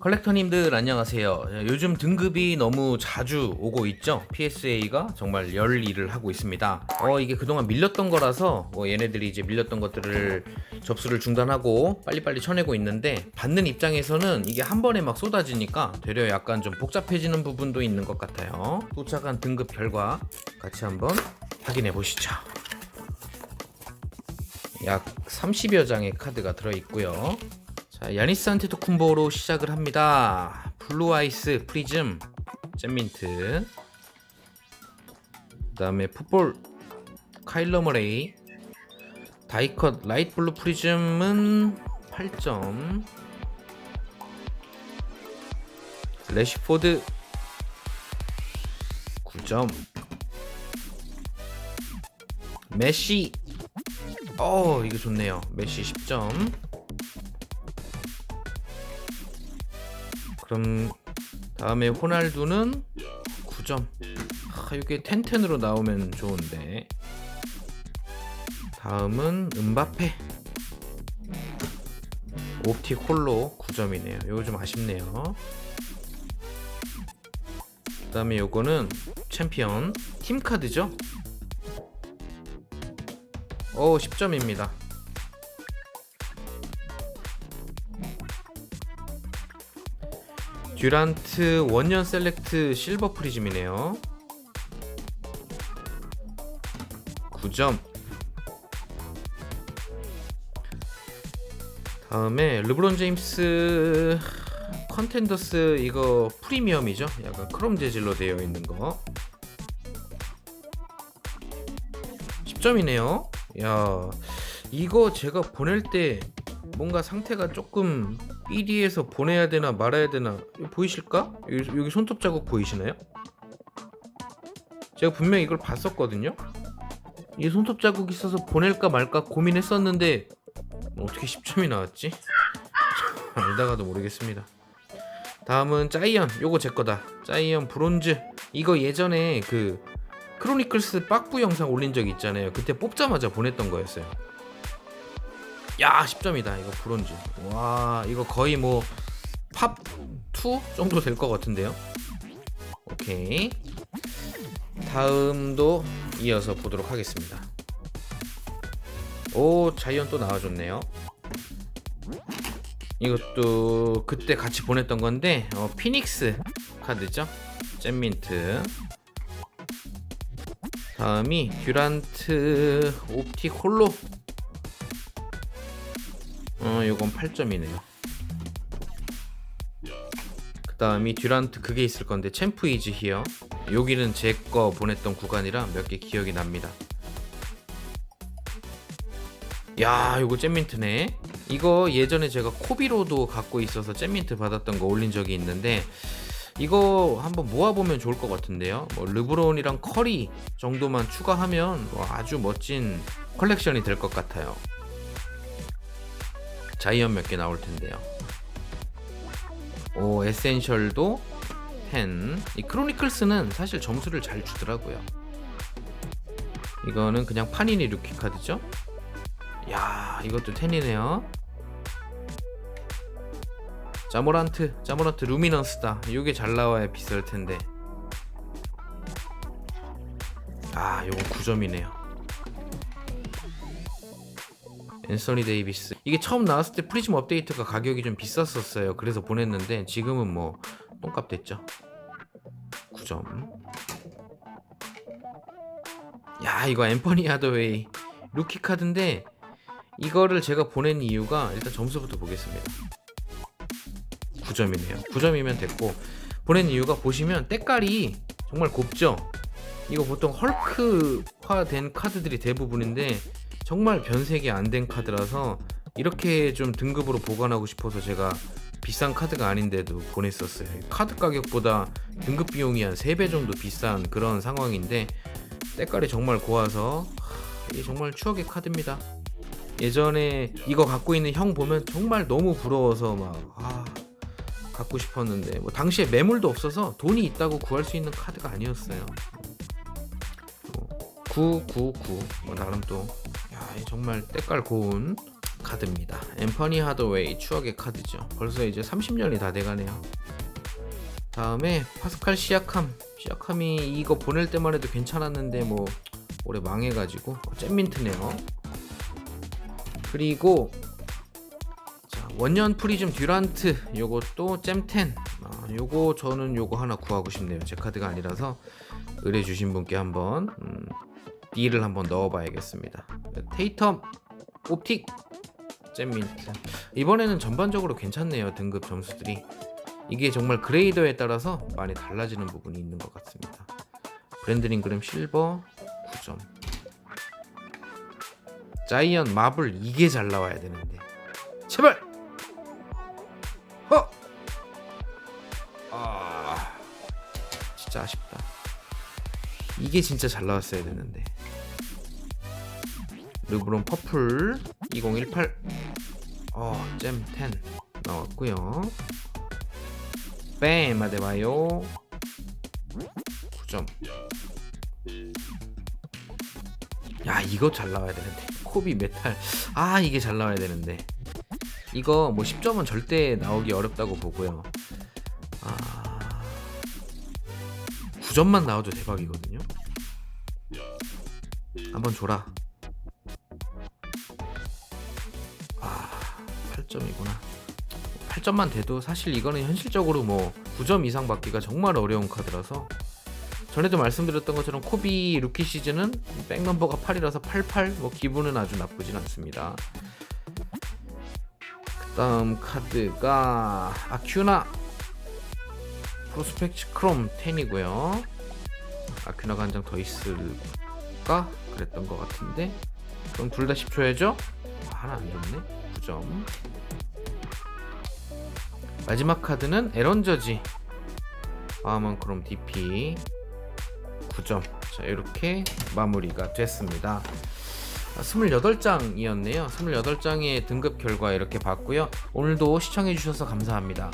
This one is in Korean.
컬렉터님들 안녕하세요. 요즘 등급이 너무 자주 오고 있죠. PSA가 정말 열 일을 하고 있습니다. 어 이게 그동안 밀렸던 거라서 뭐 얘네들이 이제 밀렸던 것들을 접수를 중단하고 빨리빨리 쳐내고 있는데 받는 입장에서는 이게 한 번에 막 쏟아지니까 되려 약간 좀 복잡해지는 부분도 있는 것 같아요. 도착한 등급 결과 같이 한번 확인해 보시죠. 약 30여 장의 카드가 들어 있고요. 자, 야니스 안테토쿤보로 시작을 합니다. 블루 아이스 프리즘 잼민트. 그 다음에 풋볼 카일러 머레이. 다이컷 라이트 블루 프리즘은 8점. 레시포드 9점. 메시 어 이거 좋네요. 메시 10점. 그럼 다음에 호날두는 9점. 아, 이게 텐텐으로 나오면 좋은데. 다음은 음바페. 옵틱 홀로 9점이네요. 이거 좀 아쉽네요. 그 다음에 요거는 챔피언 팀 카드죠. 어 10점입니다. 듀란트 원년 셀렉트 실버 프리즘이네요. 9점. 다음에 르브론 제임스 컨텐더스 이거 프리미엄이죠. 약간 크롬 재질로 되어 있는 거. 10점이네요. 야, 이거 제가 보낼 때 뭔가 상태가 조금 삐리에서 보내야 되나 말아야 되나 보이실까? 여기, 여기 손톱 자국 보이시나요? 제가 분명 이걸 봤었거든요. 이 손톱 자국 있어서 보낼까 말까 고민했었는데 어떻게 10점이 나왔지? 알다가도 모르겠습니다. 다음은 짜이언 요거 제 거다. 짜이언 브론즈 이거 예전에 그 크로니클스 빡부 영상 올린 적 있잖아요. 그때 뽑자마자 보냈던 거였어요. 야 10점이다. 이거 브론즈. 와 이거 거의 뭐 팝2 정도 될 것 같은데요? 오케이. 다음도 이어서 보도록 하겠습니다. 오 자이언 또 나와줬네요. 이것도 그때 같이 보냈던 건데 어, 피닉스 카드죠? 잼민트. 다음이 듀란트 옵틱 홀로 어, 요건 8점이네요. 그 다음이 듀란트 그게 있을 건데 챔프 이즈 히어. 여기는 제 거 보냈던 구간이라 몇 개 기억이 납니다. 야, 요거 잼민트네. 이거 예전에 제가 코비로도 갖고 있어서 잼민트 받았던 거 올린 적이 있는데 이거 한번 모아보면 좋을 것 같은데요. 뭐 르브론이랑 커리 정도만 추가하면 뭐 아주 멋진 컬렉션이 될 것 같아요. 자이언 몇 개 나올 텐데요. 오 에센셜도 10. 이 크로니클스는 사실 점수를 잘 주더라고요. 이거는 그냥 파니니 루키 카드죠. 야 이것도 10이네요. 자모란트, 자모란트 루미넌스다. 이게 잘 나와야 비쌀 텐데. 아, 요거 9점이네요. 앤서니 데이비스. 이게 처음 나왔을 때 프리즘 업데이트가 가격이 좀 비쌌었어요. 그래서 보냈는데 지금은 뭐 똥값 됐죠? 9점. 야 이거 엠퍼니 하더웨이 루키 카드인데 이거를 제가 보낸 이유가 일단 점수부터 보겠습니다. 9점이네요. 9점이면 됐고 보낸 이유가 보시면 때깔이 정말 곱죠? 이거 보통 헐크화 된 카드들이 대부분인데 정말 변색이 안 된 카드라서 이렇게 좀 등급으로 보관하고 싶어서 제가 비싼 카드가 아닌데도 보냈었어요. 카드 가격보다 등급 비용이 한 3배 정도 비싼 그런 상황인데 때깔이 정말 고와서 이게 정말 추억의 카드입니다. 예전에 이거 갖고 있는 형 보면 정말 너무 부러워서 막 아, 갖고 싶었는데 뭐 당시에 매물도 없어서 돈이 있다고 구할 수 있는 카드가 아니었어요. 999 뭐 나름 또 야, 정말 때깔 고운 카드입니다. 엠퍼니 하더웨이 추억의 카드죠. 벌써 이제 30년이 다 돼가네요. 다음에 파스칼 시아캄. 시아캄이 이거 보낼 때만 해도 괜찮았는데 뭐 올해 망해가지고 잼민트네요. 그리고 자, 원년 프리즘 듀란트 요것도 잼10 아, 요거 저는 요거 하나 구하고 싶네요 제 카드가 아니라서 의뢰 주신 분께 한번 음, 딜을 한번 넣어봐야겠습니다. 테이텀 옵틱 잼민트 이번에는 전반적으로 괜찮네요 등급 점수들이. 이게 정말 그레이더에 따라서 많이 달라지는 부분이 있는 것 같습니다. 브랜드 링 그램 실버 9점. 자이언 마블 이게 잘 나와야 되는데. 제발! 허! 아 진짜 아쉽다. 이게 진짜 잘 나왔어야 되는데 르브론 퍼플 2018 어, 잼10 나왔고요. 뺨 아데바요. 9점. 야 이거 잘 나와야 되는데. 코비 메탈. 아 이게 잘 나와야 되는데. 이거 뭐 10점은 절대 나오기 어렵다고 보고요. 아. 9점만 나와도 대박이거든요. 한번 줘라 8점이구나 8점만 돼도 사실 이거는 현실적으로 뭐 9점 이상 받기가 정말 어려운 카드라서 전에도 말씀드렸던 것처럼 코비 루키 시즌은 백 넘버가 8이라서 88, 뭐 기분은 아주 나쁘진 않습니다. 그다음 카드가 아큐나 프로스펙트 크롬 10이고요. 아큐나가 한 장 더 있을까? 그랬던 것 같은데 그럼 둘 다 10초야죠? 하나 안 줬네. 9점. 마지막 카드는 에런 저지 아먼 크롬 DP 9점. 자, 이렇게 마무리가 됐습니다. 28장이었네요. 28장의 등급 결과 이렇게 봤고요. 오늘도 시청해주셔서 감사합니다.